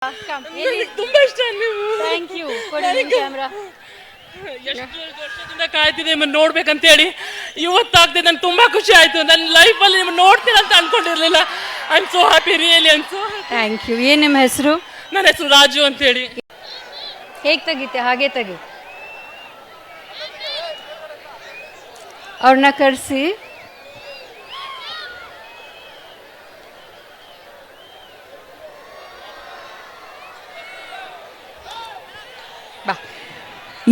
ತುಂಬಾ ಇಷ್ಟ ನೀವು ಥ್ಯಾಂಕ್ ಯು ಕೊಡಿ ಕ್ಯಾಮ್ರಾ ಎಷ್ಟು ವರ್ಷದಿಂದ ಕಾಯ್ತಿದೆ ನಿಮ್ಮನ್ನು ನೋಡ್ಬೇಕಂತ ಹೇಳಿ ಇವತ್ತಾಗ್ತಿದೆ ನನ್ಗೆ ತುಂಬಾ ಖುಷಿ ಆಯ್ತು. ನನ್ನ ಲೈಫಲ್ಲಿ ನಿಮ್ಮನ್ನು ನೋಡ್ತೀನಿ ಅಂತ ಅನ್ಕೊಂಡಿರ್ಲಿಲ್ಲ. I am so happy really I'm so thank you ಏನು ನಿಮ್ಮ ಹೆಸರು? ನನ್ನ ಹೆಸರು ರಾಜು ಅಂತ ಹೇಳಿ ಹೇಗೆ ತೆಗಿತೆ? ಹಾಗೆ ತೆಗಿ. ಅವ್ರನ್ನ ಕರೆಸಿ.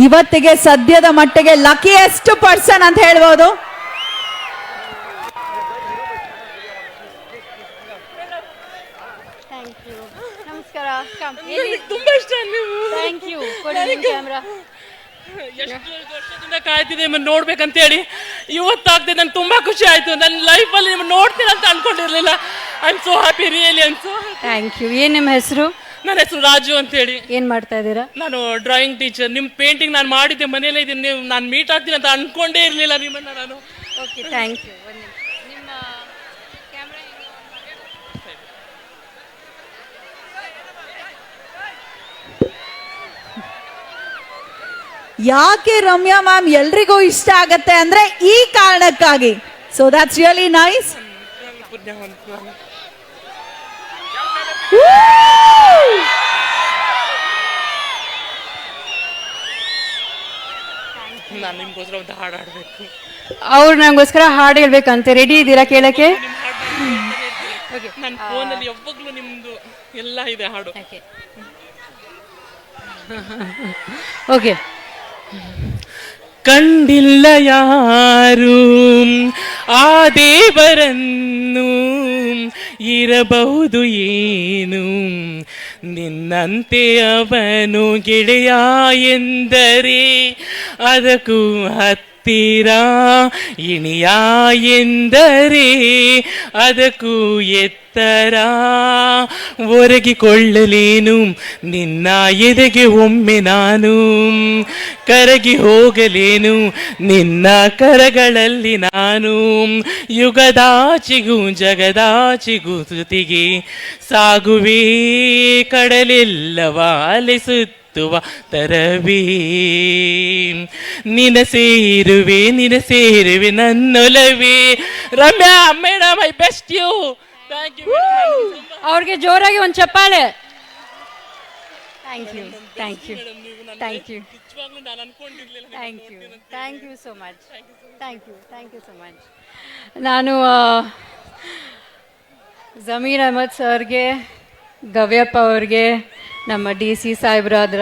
ಇವತ್ತಿಗೆ ಸದ್ಯದ ಮಟ್ಟಿಗೆ ಲಕಿಯೆಸ್ಟ್ ಪರ್ಸನ್ ಅಂತ ಹೇಳ್ಬೋದು? ಥ್ಯಾಂಕ್ ಯು ನಮಸ್ಕಾರ. ನನಗೆ ತುಂಬಾ ಇಷ್ಟ ನೀವು. ಥ್ಯಾಂಕ್ ಯು ಕೊಡಿ ಕ್ಯಾಮ್ರಾ ಎಷ್ಟು ವರ್ಷದಿಂದ ಕಾಯ್ತಿದೆ ನಿಮ್ಮನ್ನು ನೋಡ್ಬೇಕಂತ ಹೇಳಿ ಇವತ್ತಾಗ್ತದೆ ನನ್ಗೆ ತುಂಬಾ ಖುಷಿ ಆಯ್ತು. ನನ್ನ ಲೈಫಲ್ಲಿ ನಿಮ್ಮನ್ನ ನೋಡ್ತೀನಿ ಅಂತ ಅನ್ಕೊಂಡಿರ್ಲಿಲ್ಲ. I am so happy really ಅನ್ಸೋ so thank you ಏನು ನಿಮ್ಮ ಹೆಸರು? ನನ್ನ ಹೆಸರು ರಾಜು ಅಂತ ಹೇಳಿ ಏನು ಮಾಡ್ತಾ ಇದ್ದೀರಾ? ನಾನು ಡ್ರಾಯಿಂಗ್ ಟೀಚರ್ ನಿಮ್ಮ ಪೇಂಟಿಂಗ್ ನಾನು ಮಾಡಿದ್ದೆ ಮನೇಲೇ ಇದ್ದೀನಿ. ನೀವು ನಾನು ಮೀಟ್ ಆಗ್ತೀನಿ ಅಂತ ಅನ್ಕೊಂಡೇ ಇರಲಿಲ್ಲ ನಿಮ್ಮನ್ನ ನಾನು. ಓಕೆ ಥ್ಯಾಂಕ್ ಯು ನಿಮ್ಮ ಕ್ಯಾಮ್ರಾ ಯಾಕೆ ರಮ್ಯಾ ಮ್ಯಾಮ್ ಎಲ್ರಿಗೂ ಇಷ್ಟ ಆಗತ್ತೆ ಅಂದ್ರೆ ಈ ಕಾರಣಕ್ಕಾಗಿ? ಸೊ ದಟ್ಸ್ ರಿಯಲಿ ನೈಸ್ ನಾನು. ನಿಮ್ಗೋಸ್ಕರ ಒಂದು ಹಾಡು ಹಾಡಬೇಕು. ಅವ್ರು ನಂಗೋಸ್ಕರ ಹಾಡು ಹೇಳ್ಬೇಕಂತೆ. ರೆಡಿ ಇದ್ದೀರಾ ಕೇಳಕ್ಕೆ? ನನ್ನ ಫೋನಲ್ಲಿ ಯಾವಾಗಲೂ ನಿಮ್ಮದು ಎಲ್ಲ ಇದೆ ಹಾಡು. ಓಕೆ ಕಂಡಿಲ್ಲ ಯಾರು? ಆ ದೇವರನ್ನು ಇರಬಹುದು ಏನು? ನಿನ್ನಂತೆ ಅವನು ಗೆಳೆಯ ಎಂದರೆ ಅದಕ್ಕೂ ಹತ್ತಿರ ಇನಿಯ ಎಂದರೆ ಅದಕ್ಕೂ ಎತ್ತರ? ಒರಗಿಕೊಳ್ಳಲೇನು? ನಿನ್ನ ಎದೆಗೆ ಒಮ್ಮೆ ನಾನು? ಕರಗಿ ಹೋಗಲೇನು? ನಿನ್ನ ಕರಗಳಲ್ಲಿ ನಾನು? ಯುಗದಾಚಿಗೂ ಜಗದಾಚಿಗೂ ಸುತಿಗೆ ಸಾಗುವೆ ಕಡಲೆಲ್ಲವ ಅಲೆಸುತ್ತುವ ತರವೇ? ನಿನ ಸೇರುವೆ ನಿನ ಸೇರುವೆ ನನ್ನೊಲವೇ Ramya madam I best you thank you ಅವ್ರಿಗೆ ಜೋರಾಗಿ ಒಂದು ಚಪ್ಪಾಳೆ. Thank you thank you thank you thank you thank you so much thank you thank you so much ನಾನು ಜಮೀರ್ ಅಹಮದ್ ಸರ್ಗೆ ಗವ್ಯಪ್ಪ ಅವ್ರಿಗೆ ನಮ್ಮ ಡಿ ಸಿ ಸಾಹೇಬ್ರಾದ್ರ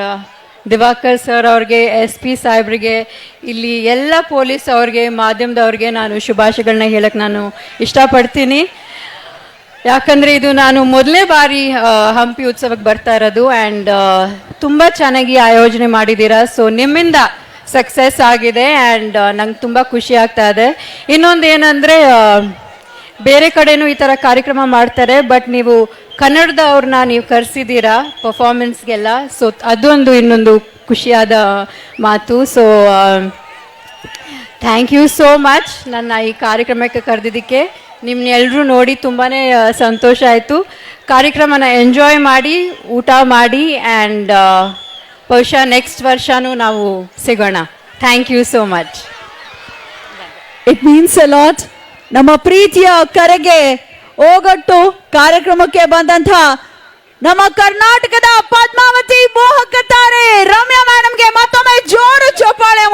ದಿವಾಕರ್ ಸರ್ ಅವ್ರಿಗೆ, ಎಸ್ ಪಿ ಸಾಹೇಬ್ರಿಗೆ, ಇಲ್ಲಿ ಎಲ್ಲ ಪೊಲೀಸ್ ಅವ್ರಿಗೆ, ಮಾಧ್ಯಮದವ್ರಿಗೆ ನಾನು ಶುಭಾಶಯಗಳನ್ನ ಹೇಳಕ್ಕೆ ನಾನು ಇಷ್ಟಪಡ್ತೀನಿ. ಯಾಕಂದ್ರೆ ಇದು ನಾನು ಮೊದಲೇ ಬಾರಿ ಹಂಪಿ ಉತ್ಸವಕ್ಕೆ ಬರ್ತಾ ಇರೋದು ಆ್ಯಂಡ್ ತುಂಬ ಚೆನ್ನಾಗಿ ಆಯೋಜನೆ ಮಾಡಿದ್ದೀರಾ. ಸೊ ನಿಮ್ಮಿಂದ ಸಕ್ಸಸ್ ಆಗಿದೆ ಆ್ಯಂಡ್ ನಂಗೆ ತುಂಬ ಖುಷಿ ಆಗ್ತಾ ಇದೆ. ಇನ್ನೊಂದು ಏನಂದರೆ ಬೇರೆ ಕಡೆನೂ ಈ ಥರ ಕಾರ್ಯಕ್ರಮ ಮಾಡ್ತಾರೆ ಬಟ್ ನೀವು ಕನ್ನಡದ ಅವ್ರನ್ನ ನೀವು ಕರೆಸಿದ್ದೀರಾ ಪರ್ಫಾರ್ಮೆನ್ಸ್ಗೆಲ್ಲ ಸೊ ಅದೊಂದು ಇನ್ನೊಂದು ಖುಷಿಯಾದ ಮಾತು. So thank you so much ನನ್ನ ಈ ಕಾರ್ಯಕ್ರಮಕ್ಕೆ ಕರೆದಿದ್ದಕ್ಕೆ. ನಿಮ್ಮನ್ನೆಲ್ಲರೂ ನೋಡಿ ತುಂಬಾ ಸಂತೋಷ ಆಯಿತು. ಕಾರ್ಯಕ್ರಮನ ಎಂಜಾಯ್ ಮಾಡಿ, ಊಟ ಮಾಡಿ ಆ್ಯಂಡ್ ಬಹುಶಃ ನೆಕ್ಸ್ಟ್ ವರ್ಷನೂ ನಾವು ಸಿಗೋಣ. Thank you so much it means a lot ನಮ್ಮ ಪ್ರೀತಿಯ ಕರೆಗೆ ಓಗಟ್ಟು ಕಾರ್ಯಕ್ರಮಕ್ಕೆ ಬಂದಂತ ನಮ್ಮ ಕರ್ನಾಟಕದ ಪದ್ಮಾವತಿ ಮೋಹಕ ತಾರೆ ರಮ್ಯಾ ಮೇಡಮ್ಗೆ ಮತ್ತೊಮ್ಮೆ ಜೋರು ಚಪ್ಪಾಳೆ